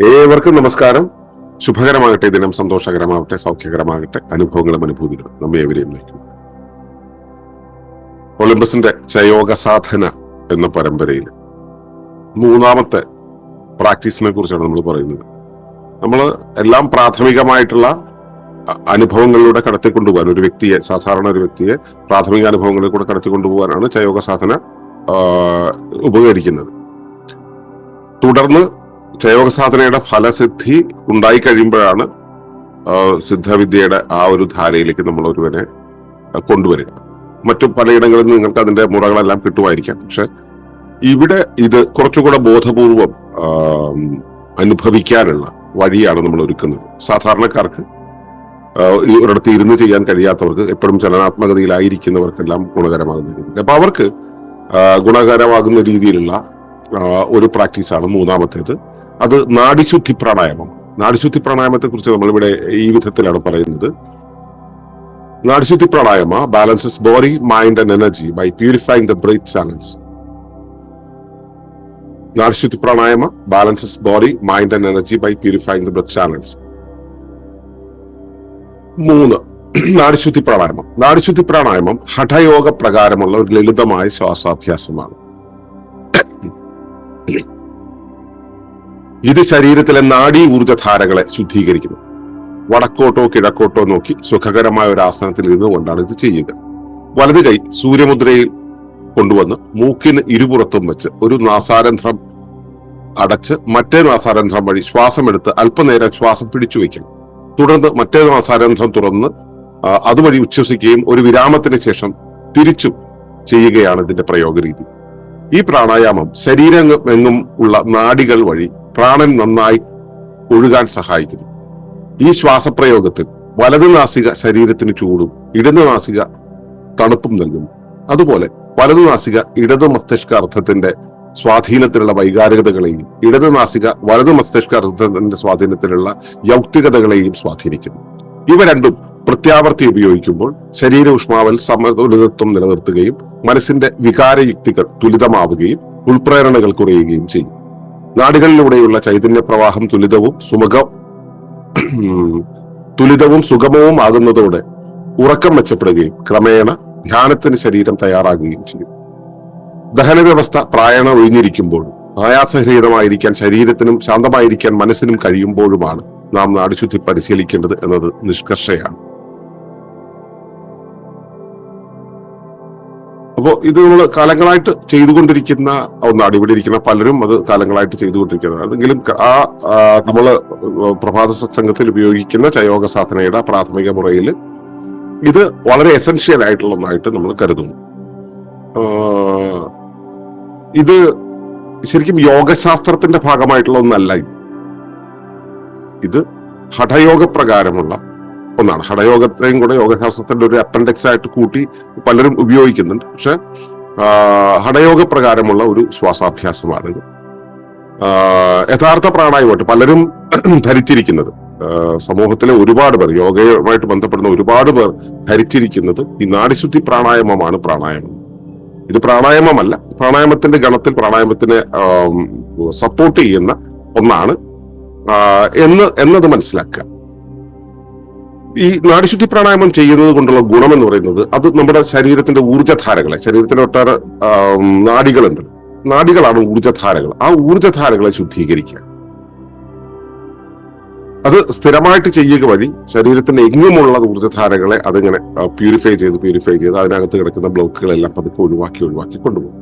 ഏവർക്കും നമസ്കാരം. ശുഭകരമാകട്ടെ ദിനം സന്തോഷകരമാകട്ടെ സൗഖ്യകരമാകട്ടെ അനുഭവങ്ങളും അനുഭൂതികളും നമ്മെ എവരെയും നയിക്കും. ഒളിമ്പസിന്റെ ചയോഗ സാധന എന്ന പരമ്പരയിൽ മൂന്നാമത്തെ പ്രാക്ടീസിനെ കുറിച്ചാണ് നമ്മൾ പറയുന്നത്. നമ്മൾ എല്ലാം പ്രാഥമികമായിട്ടുള്ള അനുഭവങ്ങളിലൂടെ കടത്തിക്കൊണ്ടുപോകാൻ ഒരു വ്യക്തിയെ സാധാരണ ഒരു വ്യക്തിയെ പ്രാഥമിക അനുഭവങ്ങളിൽ കൂടെ കടത്തിക്കൊണ്ടുപോകാനാണ് ചയോഗ സാധന ഉപകരിക്കുന്നത്. തുടർന്ന് ചയോഗ സാധനയുടെ ഫലസിദ്ധി ഉണ്ടായി കഴിയുമ്പോഴാണ് സിദ്ധവിദ്യയുടെ ആ ഒരു ധാരയിലേക്ക് നമ്മൾ ഒരുവനെ കൊണ്ടുവരിക. മറ്റു പലയിടങ്ങളിൽ നിന്ന് നിങ്ങൾക്ക് അതിന്റെ മുറകളെല്ലാം കിട്ടുമായിരിക്കാം. പക്ഷെ ഇവിടെ ഇത് കുറച്ചുകൂടെ ബോധപൂർവം അനുഭവിക്കാനുള്ള വഴിയാണ് നമ്മൾ ഒരുക്കുന്നത്. സാധാരണക്കാർക്ക് ഒരിടത്ത് ഇരുന്ന് ചെയ്യാൻ കഴിയാത്തവർക്ക് എപ്പോഴും ചലനാത്മകതയിലായിരിക്കുന്നവർക്കെല്ലാം ഗുണകരമാകുന്ന രീതിയിൽ. അപ്പൊ അവർക്ക് ഗുണകരമാകുന്ന രീതിയിലുള്ള ഒരു പ്രാക്ടീസാണ് മൂന്നാമത്തേത്. അത് നാടിശുദ്ധി പ്രാണായാമം. നാടിശുദ്ധി പ്രാണായാമത്തെ കുറിച്ച് നമ്മളിവിടെ ഈ വിധത്തിലാണ് പറയുന്നത്. Nadishuddhi pranayama balances body mind and energy by purifying the breath channels Nadishuddhi pranayama balances body mind and energy by purifying the breath channels മൂന്ന് നാടിശുദ്ധി പ്രാണായാമം. നാടിശുദ്ധി പ്രാണായാമം ഹഠയോഗ പ്രകാരമുള്ള ഒരു ലളിതമായ ശ്വാസാഭ്യാസമാണ്. ഇത് ശരീരത്തിലെ നാഡീ ഊർജധാരകളെ ശുദ്ധീകരിക്കുന്നു. വടക്കോട്ടോ കിഴക്കോട്ടോ നോക്കി സുഖകരമായ ഒരു ആസനത്തിൽ ഇരുന്നുകൊണ്ടാണ് ഇത് ചെയ്യുക വലത് കൈ സൂര്യമുദ്രയിൽ കൊണ്ടുവന്ന് മൂക്കിന് ഇരുപുറത്തും വെച്ച് ഒരു നാസാരന്ധ്രം അടച്ച് മറ്റേ നാസാരന്ധ്രം വഴി ശ്വാസമെടുത്ത് അല്പനേരം ശ്വാസം പിടിച്ചു വയ്ക്കണം. തുടർന്ന് മറ്റേ നാസാരന്ധ്രം തുറന്ന് അതുവഴി ഉച്ഛ്വസിക്കുകയും ഒരു വിരാമത്തിന് ശേഷം തിരിച്ചും ചെയ്യുകയാണ് ഇതിന്റെ പ്രയോഗരീതി. ഈ പ്രാണായാമം ശരീരമെങ്ങും ഉള്ള നാടികൾ വഴി പ്രാണൻ നന്നായി ഒഴുകാൻ സഹായിക്കുന്നു. ഈ ശ്വാസപ്രയോഗത്തിൽ വലതു നാസിക ശരീരത്തിന് ചൂടും ഇടത് നാസിക തണുപ്പും നൽകുന്നു. അതുപോലെ വലത് നാസിക ഇടത് മസ്തിഷ്ക അർത്ഥത്തിന്റെ സ്വാധീനത്തിലുള്ള വൈകാരികതകളെയും ഇടത് നാസിക വലത് മസ്തിഷ്ക അർത്ഥത്തിന്റെ സ്വാധീനത്തിലുള്ള യൗക്തികതകളെയും സ്വാധീനിക്കുന്നു. ഇവ രണ്ടും പ്രത്യാവർത്തി ഉപയോഗിക്കുമ്പോൾ ശരീര ഊഷ്മാവൽ സമതുലിതത്വം നിലനിർത്തുകയും മനസ്സിന്റെ വികാരയുക്തികൾ തുലിതമാവുകയും ഉൾപ്രേരണകൾ കുറയുകയും ചെയ്യും. നാടുകളിലൂടെയുള്ള ചൈതന്യ പ്രവാഹം തുലിതവും സുമുഖ തുലിതവും സുഗമവും ആകുന്നതോടെ ഉറക്കം മെച്ചപ്പെടുകയും ക്രമേണ ധ്യാനത്തിന് ശരീരം തയ്യാറാകുകയും ചെയ്യും. ദഹന വ്യവസ്ഥ പ്രായണ ഒഴിഞ്ഞിരിക്കുമ്പോഴും ആയാസരഹിതമായിരിക്കാൻ ശരീരത്തിനും ശാന്തമായിരിക്കാൻ മനസ്സിനും കഴിയുമ്പോഴുമാണ് നാം നാടുശുദ്ധി പരിശീലിക്കേണ്ടത് എന്നത് നിഷ്കർഷയാണ്. അപ്പോ ഇത് നമ്മൾ കാലങ്ങളായിട്ട് ചെയ്തുകൊണ്ടിരിക്കുന്ന ഒന്നാണ്. ഇവിടെ ഇരിക്കുന്ന പലരും അത് കാലങ്ങളായിട്ട് ചെയ്തുകൊണ്ടിരിക്കുന്നത് അതെങ്കിലും ആ നമ്മൾ പ്രഭാത സത്സംഗത്തിൽ ഉപയോഗിക്കുന്ന ചയോഗ സാധനയുടെ പ്രാഥമിക മുറയിൽ ഇത് വളരെ എസെൻഷ്യൽ ആയിട്ടുള്ള ഒന്നായിട്ട് നമ്മൾ കരുതുന്നു. ഇത് ശരിക്കും യോഗശാസ്ത്രത്തിന്റെ ഭാഗമായിട്ടുള്ള ഒന്നല്ല ഇത്. ഇത് ഹഠയോഗ പ്രകാരമുള്ള ഒന്നാണ്. ഹഠയോഗത്തെയും കൂടെ യോഗശാസ്ത്രത്തിന്റെ ഒരു അപ്പൻഡിക്സ് ആയിട്ട് കൂട്ടി പലരും ഉപയോഗിക്കുന്നുണ്ട്. പക്ഷെ ഹഠയോഗ പ്രകാരമുള്ള ഒരു ശ്വാസാഭ്യാസമാണിത്. യഥാർത്ഥ പ്രാണായമായിട്ട് പലരും ധരിച്ചിരിക്കുന്നത് സമൂഹത്തിലെ ഒരുപാട് പേർ യോഗയുമായിട്ട് ബന്ധപ്പെടുന്ന ഒരുപാട് പേർ ധരിച്ചിരിക്കുന്നത് ഈ നാടിശുദ്ധി പ്രാണായാമമാണ് പ്രാണായാമം. ഇത് പ്രാണായാമമല്ല പ്രാണായാമത്തിന്റെ ഗണത്തിൽ പ്രാണായാമത്തിനെ സപ്പോർട്ട് ചെയ്യുന്ന ഒന്നാണ്. എന്ന് എന്നത് മനസ്സിലാക്കുക. ഈ നാടിശുദ്ധി പ്രാണായാമം ചെയ്യുന്നത് കൊണ്ടുള്ള ഗുണം എന്ന് പറയുന്നത് അത് നമ്മുടെ ശരീരത്തിന്റെ ഊർജധാരകളെ ശരീരത്തിന്റെ ഒട്ടേറെ നാടികളുണ്ട്. നാടികളാണ് ഊർജധാരകൾ. ആ ഊർജധാരകളെ ശുദ്ധീകരിക്കുക. അത് സ്ഥിരമായിട്ട് ചെയ്യുക വഴി ശരീരത്തിന്റെ എങ്ങുമുള്ള ഊർജധാരകളെ അതിങ്ങനെ പ്യൂരിഫൈ ചെയ്ത് പ്യൂരിഫൈ ചെയ്ത് അതിനകത്ത് കിടക്കുന്ന ബ്ലോക്കുകളെല്ലാം പതുക്കെ ഒഴിവാക്കി ഒഴിവാക്കി കൊണ്ടുപോകും.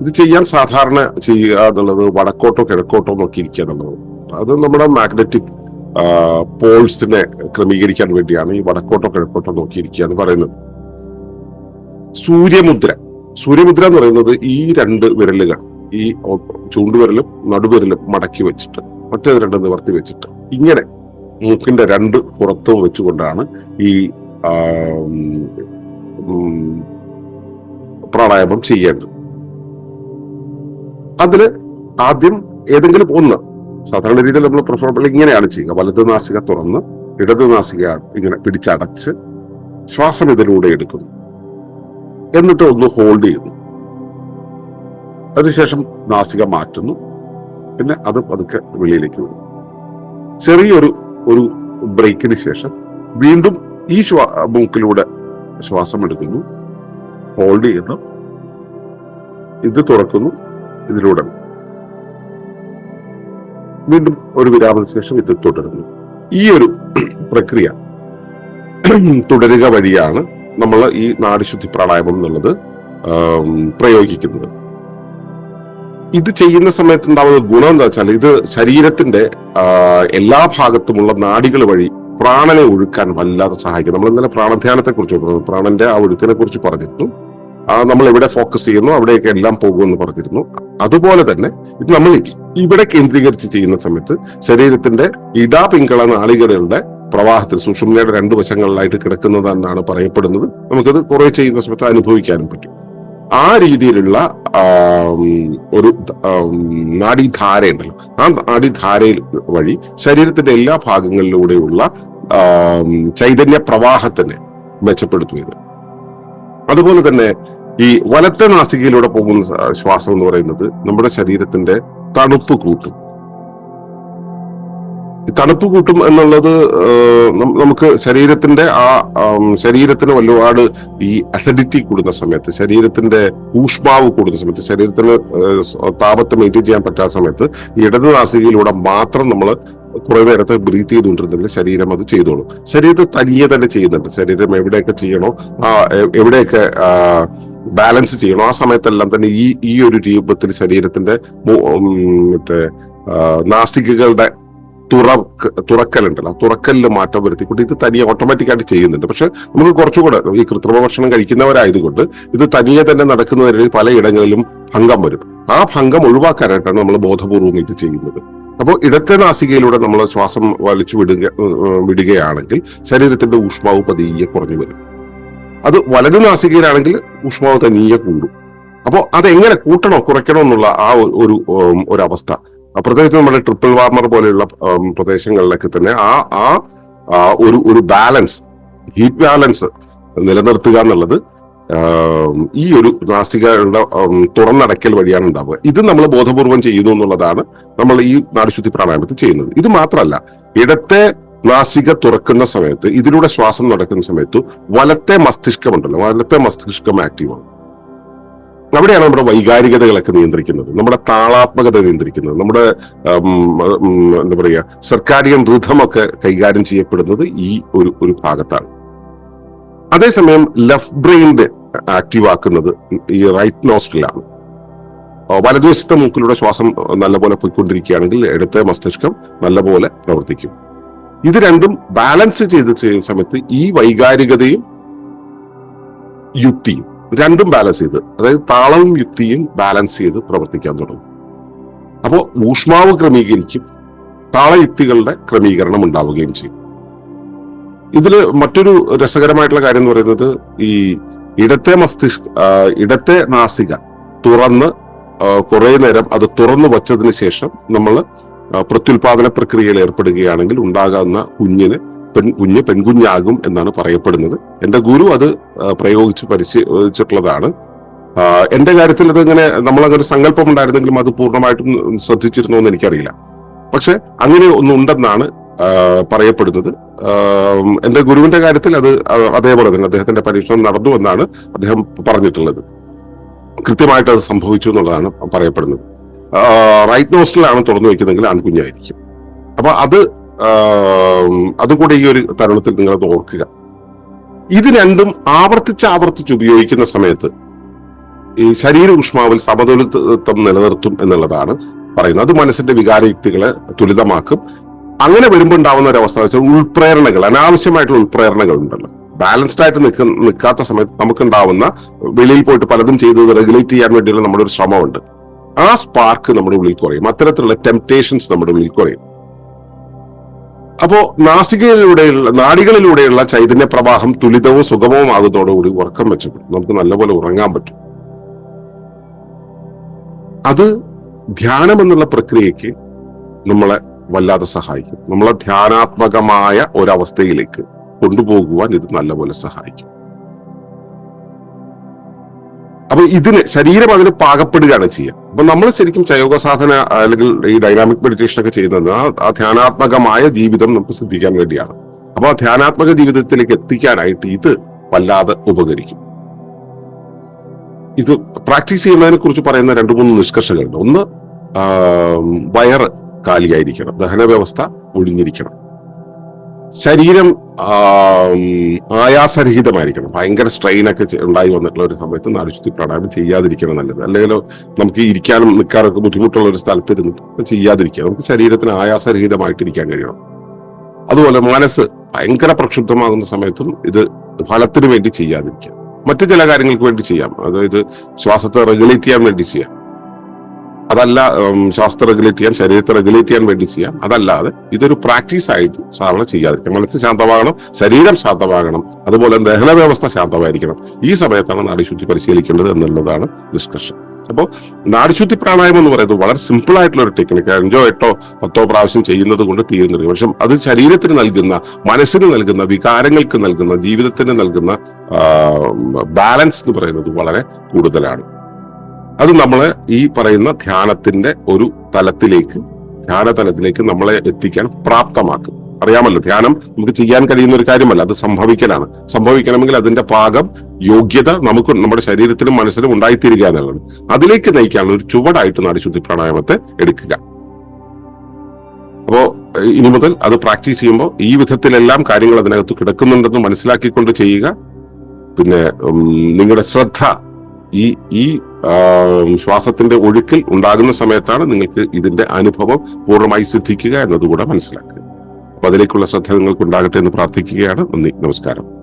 ഇത് ചെയ്യാൻ സാധാരണ ചെയ്യുക എന്നുള്ളത് വടക്കോട്ടോ കിഴക്കോട്ടോ നോക്കി ഇരിക്കുക എന്നുള്ളത്. അത് നമ്മുടെ മാഗ്നറ്റിക് പോൾസിനെ ക്രമീകരിക്കാൻ വേണ്ടിയാണ് ഈ വടക്കോട്ടോ കിഴക്കോട്ടോ നോക്കിയിരിക്കുക എന്ന് പറയുന്നത്. സൂര്യമുദ്ര. സൂര്യമുദ്ര എന്ന് പറയുന്നത് ഈ രണ്ട് വിരലുകൾ ഈ ചൂണ്ടുവിരലും നടുവിരലും മടക്കി വെച്ചിട്ട് മറ്റേത് രണ്ട് നിവർത്തി വെച്ചിട്ട്. ഇങ്ങനെ മൂക്കിന്റെ രണ്ട് പുറത്തും വെച്ചുകൊണ്ടാണ് ഈ പ്രാണായാമം ചെയ്യേണ്ടത്. അതിന് ആദ്യം ഏതെങ്കിലും ഒന്ന് സാധാരണ രീതിയിൽ നമ്മൾ പ്രിഫറബിൾ ഇങ്ങനെയാണ് ചെയ്യുക. വലത് നാസിക തുറന്ന് ഇടത് നാസിക ഇങ്ങനെ പിടിച്ചടച്ച് ശ്വാസം ഇതിലൂടെ എടുക്കുന്നു. എന്നിട്ട് ഒന്ന് ഹോൾഡ് ചെയ്യുന്നു. അതിനുശേഷം നാസിക മാറ്റുന്നു. പിന്നെ അത് പതുക്കെ വെളിയിലേക്ക് വിടും ചെറിയൊരു ഒരു ബ്രേക്കിന് ശേഷം വീണ്ടും ഈ ശ്വാ മൂക്കിലൂടെ ശ്വാസം എടുക്കുന്നു. ഹോൾഡ് ചെയ്യുന്നു. ഇത് തുറക്കുന്നു. ഇതിലൂടെ വീണ്ടും ഒരു വിരാമത്തിന് ശേഷം ഇത് തുടരുന്നു. ഈ ഒരു പ്രക്രിയ തുടരുക വഴിയാണ് നമ്മൾ ഈ നാടിശുദ്ധി പ്രാണായാമം എന്നുള്ളത് പ്രയോഗിക്കുന്നത്. ഇത് ചെയ്യുന്ന സമയത്ത് ഉണ്ടാവുന്ന ഗുണം എന്താ വെച്ചാൽ ഇത് ശരീരത്തിന്റെ എല്ലാ ഭാഗത്തുമുള്ള നാടികൾ വഴി പ്രാണനെ ഒഴുക്കാൻ വല്ലാതെ സഹായിക്കും. നമ്മൾ ഇന്നലെ പ്രാണധ്യാനത്തെ കുറിച്ച് പ്രാണന്റെ ആ ഒഴുക്കിനെ കുറിച്ച് പറഞ്ഞിരുന്നു. നമ്മൾ എവിടെ ഫോക്കസ് ചെയ്യുന്നു അവിടെയൊക്കെ എല്ലാം പോകുമെന്ന് പറഞ്ഞിരുന്നു. അതുപോലെ തന്നെ ഇത് നമ്മൾ ഇവിടെ കേന്ദ്രീകരിച്ച് ചെയ്യുന്ന സമയത്ത് ശരീരത്തിന്റെ ഇടാ പിങ്കള നാളികളുടെ പ്രവാഹത്തിൽ സുഷുമ്നയുടെ രണ്ട് വശങ്ങളിലായിട്ട് കിടക്കുന്നതെന്നാണ് പറയപ്പെടുന്നത്. നമുക്കത് കുറെ ചെയ്യുന്ന സമയത്ത് അനുഭവിക്കാനും പറ്റും. ആ രീതിയിലുള്ള ഒരു നാഡിധാര ഉണ്ടല്ലോ ആ നാഡീധാരയിൽ വഴി ശരീരത്തിന്റെ എല്ലാ ഭാഗങ്ങളിലൂടെയുള്ള ചൈതന്യ പ്രവാഹത്തിനെ മെച്ചപ്പെടുത്തും ഇത് അതുപോലെ തന്നെ ഈ വലത്തെ നാസികയിലൂടെ പോകുന്ന ശ്വാസം എന്ന് പറയുന്നത് നമ്മുടെ ശരീരത്തിന്റെ തണുപ്പ് കൂട്ടും. തണുപ്പ് കൂട്ടും എന്നുള്ളത് നമുക്ക് ശരീരത്തിന്റെ ആ ശരീരത്തിന് ഒരുപാട് ഈ അസിഡിറ്റി കൂടുന്ന സമയത്ത് ശരീരത്തിന്റെ ഊഷ്മാവ് കൂടുന്ന സമയത്ത് ശരീരത്തിന് താപത്തെ മെയിന്റെയിൻ ചെയ്യാൻ പറ്റാത്ത സമയത്ത് ഇടത് നാസികയിലൂടെ മാത്രം നമ്മൾ കുറെ നേരത്തെ ബ്രീത്ത് ചെയ്തുകൊണ്ടിരുന്നെങ്കിൽ ശരീരം അത് ചെയ്തോളും. ശരീരത്തെ തനിയെ തന്നെ ചെയ്യുന്നുണ്ട്. ശരീരം എവിടെയൊക്കെ ചെയ്യണോ ആ എവിടെയൊക്കെ ബാലൻസ് ചെയ്യണം. ആ സമയത്തെല്ലാം തന്നെ ഈ ഈ ഒരു രൂപത്തിൽ ശരീരത്തിന്റെ മറ്റേ നാസ്തികകളുടെ തുറ തുറക്കലുണ്ടല്ലോ ആ തുറക്കലിൽ മാറ്റം വരുത്തിക്കൊണ്ട് ഇത് തനിയെ ഓട്ടോമാറ്റിക്കായിട്ട് ചെയ്യുന്നുണ്ട്. പക്ഷെ നമുക്ക് കുറച്ചുകൂടെ ഈ കൃത്രിമ ഭക്ഷണം കഴിക്കുന്നവരായതുകൊണ്ട് ഇത് തനിയെ തന്നെ നടക്കുന്നതിനിടയിൽ പലയിടങ്ങളിലും ഭംഗം വരും. ആ ഭംഗം ഒഴിവാക്കാനായിട്ടാണ് നമ്മൾ ബോധപൂർവം ഇത് ചെയ്യുന്നത്. അപ്പോൾ ഇടത്തെ നാസികയിലൂടെ നമ്മൾ ശ്വാസം വലിച്ചു വിടുക വിടുകയാണെങ്കിൽ ശരീരത്തിന്റെ ഊഷ്മാവ് പതിയെ കുറഞ്ഞു വരും. അത് വലത് നാസികയിലാണെങ്കിൽ ഊഷ്മാവ് തനിയെ കൂടും. അപ്പോൾ അതെങ്ങനെ കൂട്ടണോ കുറയ്ക്കണോ എന്നുള്ള ആ ഒരു- ഒരു അവസ്ഥ പ്രത്യേകിച്ച് നമ്മുടെ ട്രിപ്പിൾ വാർമർ പോലെയുള്ള പ്രദേശങ്ങളിലൊക്കെ തന്നെ ആ ആ ഒരു ഒരു ബാലൻസ് ഹീറ്റ് ബാലൻസ് നിലനിർത്തുക എന്നുള്ളത് ഈ ഒരു നാസികളുടെ തുറന്നടക്കൽ വഴിയാണ് ഉണ്ടാവുക. ഇത് നമ്മൾ ബോധപൂർവം ചെയ്യുന്നു എന്നുള്ളതാണ് നമ്മൾ ഈ നാടുശുദ്ധി പ്രാണായാമത്തിൽ ചെയ്യുന്നത്. ഇത് മാത്രമല്ല ഇടത്തെ നാസിക തുറക്കുന്ന സമയത്ത് ഇതിലൂടെ ശ്വാസം നടക്കുന്ന സമയത്ത് വലത്തെ മസ്തിഷ്കം ഉണ്ടല്ലോ വലത്തെ മസ്തിഷ്കം ആക്റ്റീവാണ്. അവിടെയാണ് നമ്മുടെ വൈകാരികതകളൊക്കെ നിയന്ത്രിക്കുന്നത് നമ്മുടെ താളാത്മകത നിയന്ത്രിക്കുന്നത് നമ്മുടെ എന്താ പറയുക സർക്കാരിയൻ ഋതമൊക്കെ കൈകാര്യം ചെയ്യപ്പെടുന്നത് ഈ ഒരു ഒരു ഭാഗത്താണ്. അതേസമയം ലെഫ്റ്റ് ബ്രെയിൻഡ് ആക്റ്റീവ് ആക്കുന്നത് ഈ റൈറ്റ് നോസ്റ്റിലാണ്. വലതുവശത്തെ മൂക്കിലൂടെ ശ്വാസം നല്ലപോലെ പോയിക്കൊണ്ടിരിക്കുകയാണെങ്കിൽ ഇടത്തെ മസ്തിഷ്കം നല്ലപോലെ പ്രവർത്തിക്കും. ഇത് രണ്ടും ബാലൻസ് ചെയ്ത് ചെയ്യുന്ന സമയത്ത് ഈ വൈകാരികതയും യുക്തിയും രണ്ടും ബാലൻസ് ചെയ്ത് അതായത് താളവും യുക്തിയും ബാലൻസ് ചെയ്ത് പ്രവർത്തിക്കാൻ തുടങ്ങും. അപ്പോൾ ഊഷ്മാവ് ക്രമീകരിക്കും താളയുക്തികളുടെ ക്രമീകരണം ഉണ്ടാവുകയും ചെയ്യും. ഇതിൽ മറ്റൊരു രസകരമായിട്ടുള്ള കാര്യം എന്ന് പറയുന്നത് ഈ ഇടത്തെ മസ്തിഷ്ക ഇടത്തെ നാസിക തുറന്ന് കുറെ നേരം അത് തുറന്നു വച്ചതിന് ശേഷം നമ്മൾ പ്രത്യുൽപാദന പ്രക്രിയയിൽ ഏർപ്പെടുകയാണെങ്കിൽ ഉണ്ടാകാവുന്ന കുഞ്ഞിന് പെൺ കുഞ്ഞ് പെൺകുഞ്ഞാകും എന്നാണ് പറയപ്പെടുന്നത്. എന്റെ ഗുരു അത് പ്രയോഗിച്ച് പരിശീലിച്ചിട്ടുള്ളതാണ്. എന്റെ കാര്യത്തിൽ അത് ഇങ്ങനെ നമ്മളങ്ങനെ ഒരു സങ്കല്പം ഉണ്ടായിരുന്നെങ്കിലും അത് പൂർണമായിട്ടും ശ്രദ്ധിച്ചിരുന്നോ എന്ന് എനിക്കറിയില്ല. പക്ഷെ അങ്ങനെ ഒന്നുണ്ടെന്നാണ് പറയപ്പെടുന്നത്. എന്റെ ഗുരുവിന്റെ കാര്യത്തിൽ അത് അതേപോലെ തന്നെ അദ്ദേഹത്തിന്റെ പരീക്ഷണം നടന്നു എന്നാണ് അദ്ദേഹം പറഞ്ഞിട്ടുള്ളത്. കൃത്യമായിട്ട് അത് സംഭവിച്ചു എന്നുള്ളതാണ് പറയപ്പെടുന്നത്. റൈറ്റ് നോസ്റ്റിലാണ് തുറന്നു വെക്കുന്നതെങ്കിൽ ആൺകുഞ്ഞായിരിക്കും. അപ്പൊ അത് അതുകൂടെ ഈ ഒരു തരുണത്തിൽ നിങ്ങൾ ഓർക്കുക. ഇത് രണ്ടും ആവർത്തിച്ച് ആവർത്തിച്ച് ഉപയോഗിക്കുന്ന സമയത്ത് ഈ ശരീര ഊഷ്മാവിൽ സമതുലിതത്വം നിലനിർത്തും എന്നുള്ളതാണ് പറയുന്നത്. അത് മനസ്സിന്റെ വികാരയുക്തികളെ തുലിതമാക്കും. അങ്ങനെ വരുമ്പോൾ ഉണ്ടാവുന്ന ഒരു വെച്ചാൽ ഉൾപ്രേരണകൾ അനാവശ്യമായിട്ടുള്ള ഉൾപ്രേരണകൾ ഉണ്ടല്ലോ. ബാലൻസ്ഡ് ആയിട്ട് നിൽക്ക നിൽക്കാത്ത സമയത്ത് നമുക്ക് ഉണ്ടാവുന്ന വെളിയിൽ പോയിട്ട് പലതും ചെയ്ത് റെഗുലേറ്റ് ചെയ്യാൻ വേണ്ടിയുള്ള നമ്മുടെ ഒരു ശ്രമമുണ്ട്. ആ സ്പാർക്ക് നമ്മുടെ ഉള്ളിൽ കുറയും. അത്തരത്തിലുള്ള ടെംപ്റ്റേഷൻസ് നമ്മുടെ ഉള്ളിൽ കുറയും. അപ്പോ നാസികയിലൂടെയുള്ള നാടികളിലൂടെയുള്ള ചൈതന്യ പ്രവാഹം തുലിതവും സുഗമവും ആകുന്നതോടുകൂടി ഉറക്കം മെച്ചപ്പെടും നമുക്ക് നല്ലപോലെ ഉറങ്ങാൻ പറ്റും. അത് ധ്യാനം എന്നുള്ള പ്രക്രിയക്ക് നമ്മളെ വല്ലാതെ സഹായിക്കും. നമ്മളെ ധ്യാനാത്മകമായ ഒരവസ്ഥയിലേക്ക് കൊണ്ടുപോകുവാൻ ഇത് നല്ലപോലെ സഹായിക്കും. അപ്പൊ ഇതിന് ശരീരം അതിന് പാകപ്പെടുകയാണ് ചെയ്യുക. അപ്പൊ നമ്മൾ ശരിക്കും ചയോഗ സാധന അല്ലെങ്കിൽ ഈ ഡൈനാമിക് മെഡിറ്റേഷൻ ഒക്കെ ചെയ്യുന്നത് ആ ധ്യാനാത്മകമായ ജീവിതം നമുക്ക് സിദ്ധിക്കാൻ വേണ്ടിയാണ്. അപ്പൊ ആ ധ്യാനാത്മക ജീവിതത്തിലേക്ക് എത്തിക്കാനായിട്ട് ഇത് വല്ലാതെ ഉപകരിക്കും. ഇത് പ്രാക്ടീസ് ചെയ്യുന്നതിനെ കുറിച്ച് പറയുന്ന രണ്ട് മൂന്ന് നിഷ്കർഷങ്ങളുണ്ട് ഒന്ന് വയറ് കാലിയായിരിക്കണം. ദഹന വ്യവസ്ഥ ഒഴിഞ്ഞിരിക്കണം. ശരീരം ആയാസരഹിതമായിരിക്കണം. ഭയങ്കര സ്ട്രെയിൻ ഒക്കെ ഉണ്ടായി വന്നിട്ടുള്ള ഒരു സമയത്ത് നാടിശുദ്ധി പ്രാണായാമം ചെയ്യാതിരിക്കണം നല്ലത്. അല്ലെങ്കിൽ നമുക്ക് ഇരിക്കാനും നിൽക്കാനൊക്കെ ബുദ്ധിമുട്ടുള്ള ഒരു സ്ഥലത്ത് ഇരുന്നിട്ട് ചെയ്യാതിരിക്കുക നമുക്ക് ശരീരത്തിന് ആയാസരഹിതമായിട്ടിരിക്കാൻ കഴിയണം. അതുപോലെ മനസ്സ് ഭയങ്കര പ്രക്ഷുബ്ധമാകുന്ന സമയത്തും ഇത് ഫലത്തിന് വേണ്ടി ചെയ്യാതിരിക്കുക മറ്റു ചില കാര്യങ്ങൾക്ക് വേണ്ടി ചെയ്യാം. അതായത് ശ്വാസത്തെ റെഗുലേറ്റ് ചെയ്യാൻ വേണ്ടി ചെയ്യാം. അതല്ല ശാസ്ത്രം റെഗുലേറ്റ് ചെയ്യാൻ ശരീരത്തെ റെഗുലേറ്റ് ചെയ്യാൻ വേണ്ടി ചെയ്യാം. അതല്ലാതെ ഇതൊരു പ്രാക്ടീസ് ആയിട്ട് സാധാരണ ചെയ്യാതിരിക്കാം. മനസ്സ് ശാന്തമാകണം ശരീരം ശാന്തമാകണം അതുപോലെ ദഹന വ്യവസ്ഥ ശാന്തമായിരിക്കണം. ഈ സമയത്താണ് നാടിശുദ്ധി പരിശീലിക്കേണ്ടത് എന്നുള്ളതാണ് ഡിസ്കഷൻ അപ്പോൾ നാടിശുദ്ധി പ്രാണായാമം എന്ന് പറയുന്നത് വളരെ സിമ്പിൾ ആയിട്ടുള്ള ഒരു ടെക്നിക്ക് അഞ്ചോ എട്ടോ പത്തോ പ്രാവശ്യം ചെയ്യുന്നത് കൊണ്ട് തീരുന്നില്ല പക്ഷെ അത് ശരീരത്തിന് നൽകുന്ന മനസ്സിന് നൽകുന്ന വികാരങ്ങൾക്ക് നൽകുന്ന ജീവിതത്തിന് നൽകുന്ന ബാലൻസ് എന്ന് പറയുന്നത് വളരെ കൂടുതലാണ്. അത് നമ്മളെ ഈ പറയുന്ന ധ്യാനത്തിന്റെ ഒരു തലത്തിലേക്ക് ധ്യാന തലത്തിലേക്ക് നമ്മളെ എത്തിക്കാൻ പ്രാപ്തമാക്കും. അറിയാമല്ലോ ധ്യാനം നമുക്ക് ചെയ്യാൻ കഴിയുന്ന ഒരു കാര്യമല്ല അത് സംഭവിക്കലാണ്. സംഭവിക്കണമെങ്കിൽ അതിന്റെ പാകം യോഗ്യത നമുക്ക് നമ്മുടെ ശരീരത്തിലും മനസ്സിലും ഉണ്ടായിത്തീരുക എന്നുള്ളത് അതിലേക്ക് നയിക്കാനുള്ള ഒരു ചുവടായിട്ട് നാടിശുദ്ധി പ്രാണായാമത്തെ എടുക്കുക. അപ്പോ ഇനി മുതൽ അത് പ്രാക്ടീസ് ചെയ്യുമ്പോൾ ഈ വിധത്തിലെല്ലാം കാര്യങ്ങൾ അതിനകത്ത് കിടക്കുന്നുണ്ടെന്ന് മനസ്സിലാക്കിക്കൊണ്ട് ചെയ്യുക. പിന്നെ നിങ്ങളുടെ ശ്രദ്ധ ഈ ഈ ശ്വാസത്തിന്റെ ഒഴുക്കിൽ ഉണ്ടാകുന്ന സമയത്താണ് നിങ്ങൾക്ക് ഇതിന്റെ അനുഭവം പൂർണമായി സിദ്ധിക്കുക എന്നതുകൂടെ മനസ്സിലാക്കുക. അപ്പൊ അതിലേക്കുള്ള ശ്രദ്ധ നിങ്ങൾക്ക് ഉണ്ടാകട്ടെ എന്ന് പ്രാർത്ഥിക്കുകയാണ്. നന്ദി. നമസ്കാരം.